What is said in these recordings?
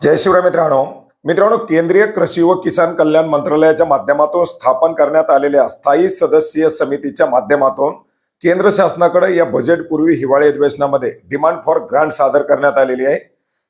जय शिवराय मित्रांनो. मित्रांनो केंद्रीय कृषी व किसान कल्याण मंत्रालयाच्या माध्यमातून स्थापन करण्यात आलेल्या स्थायी सदस्यीय समितीच्या माध्यमातून केंद्र शासनाकडे या बजेटपूर्वी हिवाळी अधिवेशनामध्ये डिमांड फॉर ग्रांट सादर करण्यात आलेली आहे.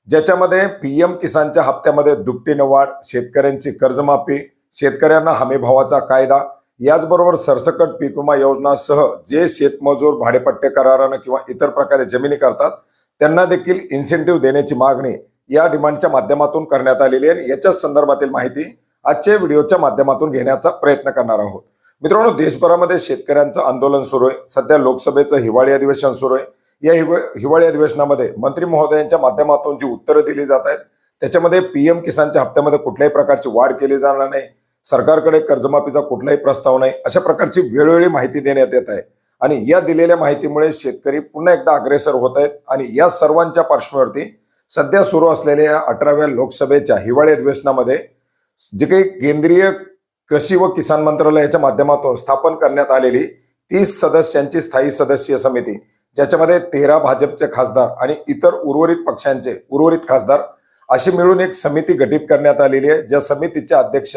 ज्याच्यामध्ये पीएम किसानच्या हप्त्यामध्ये दुपटीनं वाढ शेतकऱ्यांची कर्जमाफी शेतकऱ्यांना हमीभावाचा कायदा याचबरोबर सरसकट पीक विमा योजनासह जे शेतमजूर भाडेपट्टे करारानं किंवा इतर प्रकारे जमिनी करतात त्यांना देखील इन्सेंटिव्ह देण्याची मागणी या डिमांडच्या माध्यमातून करण्यात आलेली आहे. याच्याच संदर्भातील माहिती आजच्या व्हिडिओच्या माध्यमातून घेण्याचा प्रयत्न करणार आहोत. मित्रांनो देशभरामध्ये शेतकऱ्यांचं आंदोलन सुरू आहे. सध्या लोकसभेचं हिवाळी अधिवेशन सुरू आहे. या हिवाळी अधिवेशनामध्ये मंत्री महोदयांच्या माध्यमातून जी उत्तरं दिली जात आहेत त्याच्यामध्ये पीएम किसानच्या हप्त्यामध्ये कुठल्याही प्रकारची वाढ केली जाणार नाही. सरकारकडे कर्जमाफीचा कुठलाही प्रस्ताव नाही. अशा प्रकारची वेळोवेळी माहिती देण्यात येत आहे. आणि या दिलेल्या माहितीमुळे शेतकरी पुन्हा एकदा अग्रेसर होत आहेत. आणि या सर्वांच्या पार्श्वभूमीवरती सध्या सुरू असलेल्या अठराव्या लोकसभेच्या हिवाळी अधिवेशनामध्ये जे काही केंद्रीय कृषी व किसान मंत्रालयाच्या माध्यमातून स्थापन करण्यात आलेली तीस सदस्यांची स्थायी सदस्यीय समिती ज्याच्यामध्ये तेरा भाजपचे खासदार आणि इतर उर्वरित पक्षांचे उर्वरित खासदार अशी मिळून एक समिती गठीत करण्यात आलेली आहे. ज्या समितीचे अध्यक्ष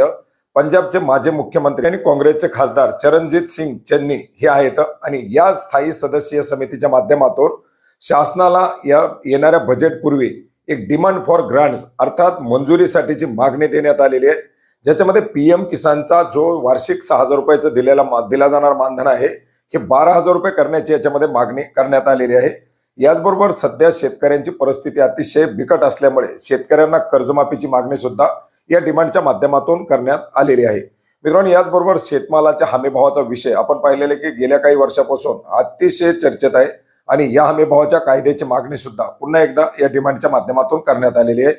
पंजाबचे माजी मुख्यमंत्री आणि काँग्रेसचे खासदार चरणजित सिंग चन्नी हे आहेत. आणि या स्थायी सदस्यीय समितीच्या माध्यमातून शासनाला या येणाऱ्या बजेटपूर्वी एक डिमांड फॉर ग्रांट्स अर्थात मंजुरीसाठीची मागणी देण्यात आलेली आहे. ज्याच्यामध्ये पीएम किसानचा जो वार्षिक सहा हजार रुपयाचं दिलेला मा- दिला जाणार मानधन आहे हे बारा हजार रुपये करण्याची याच्यामध्ये मागणी करण्यात आलेली आहे. याचबरोबर सध्या शेतकऱ्यांची परिस्थिती अतिशय बिकट असल्यामुळे शेतकऱ्यांना कर्जमाफीची मागणी सुद्धा या डिमांडच्या माध्यमातून करण्यात आलेली आहे. मित्रांनो याचबरोबर शेतमालाच्या हमीभावाचा विषय आपण पाहिलेला की गेल्या काही वर्षापासून अतिशय चर्चेत आहे. आणि या हमीभावाच्या कायद्याची मागणी सुद्धा पुन्हा एकदा या डिमांडच्या माध्यमातून करण्यात आलेली आहे.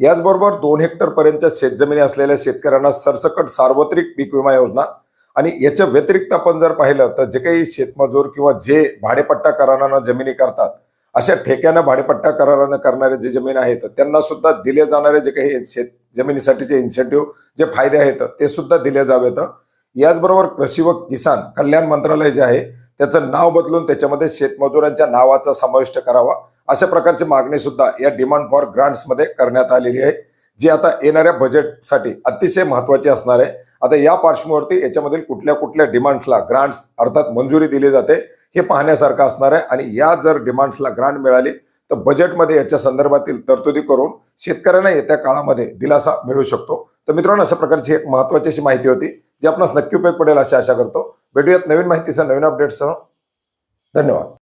याचबरोबर दोन हेक्टर पर्यंतच्या शेतजमिनी असलेल्या शेतकऱ्यांना सरसकट सार्वत्रिक पीक विमा योजना आणि याच्या व्यतिरिक्त आपण जर पाहिलं तर जे काही शेतमजूर किंवा जे भाडेपट्टा करारानं जमिनी करतात अशा ठेक्यानं भाडेपट्टा करारानं करणारे जे जमीन आहेत त्यांना सुद्धा दिले जाणारे जे काही शेत जमिनीसाठीचे इन्सेंटिव्ह जे फायदे आहेत ते सुद्धा दिले जावेत. याचबरोबर कृषी व किसान कल्याण मंत्रालय जे आहे त्याचं नाव बदलून त्याच्यामध्ये शेतमजुरांच्या नावाचा समाविष्ट करावा. अशा प्रकारची मागणी सुद्धा या डिमांड फॉर ग्रांट्समध्ये करण्यात आलेली आहे. जी आता येणाऱ्या बजेटसाठी अतिशय महत्वाची असणार आहे. आता या पार्श्वभूमीवरती याच्यामधील कुठल्या कुठल्या डिमांड्सला ग्रांट्स अर्थात मंजुरी दिली जाते हे पाहण्यासारखं असणार आहे. आणि या जर डिमांड्सला ग्रांट मिळाली तर बजेटमध्ये याच्या संदर्भातील तरतुदी करून शेतकऱ्यांना येत्या काळामध्ये दिलासा मिळू शकतो. तर मित्रांनो अशा प्रकारची एक महत्वाची अशी माहिती होती. जी आपणास नक्की उपयोग पडेल अशी आशा करतो. भेटूयात नवीन माहितीसह नवीन अपडेटसह धन्यवाद.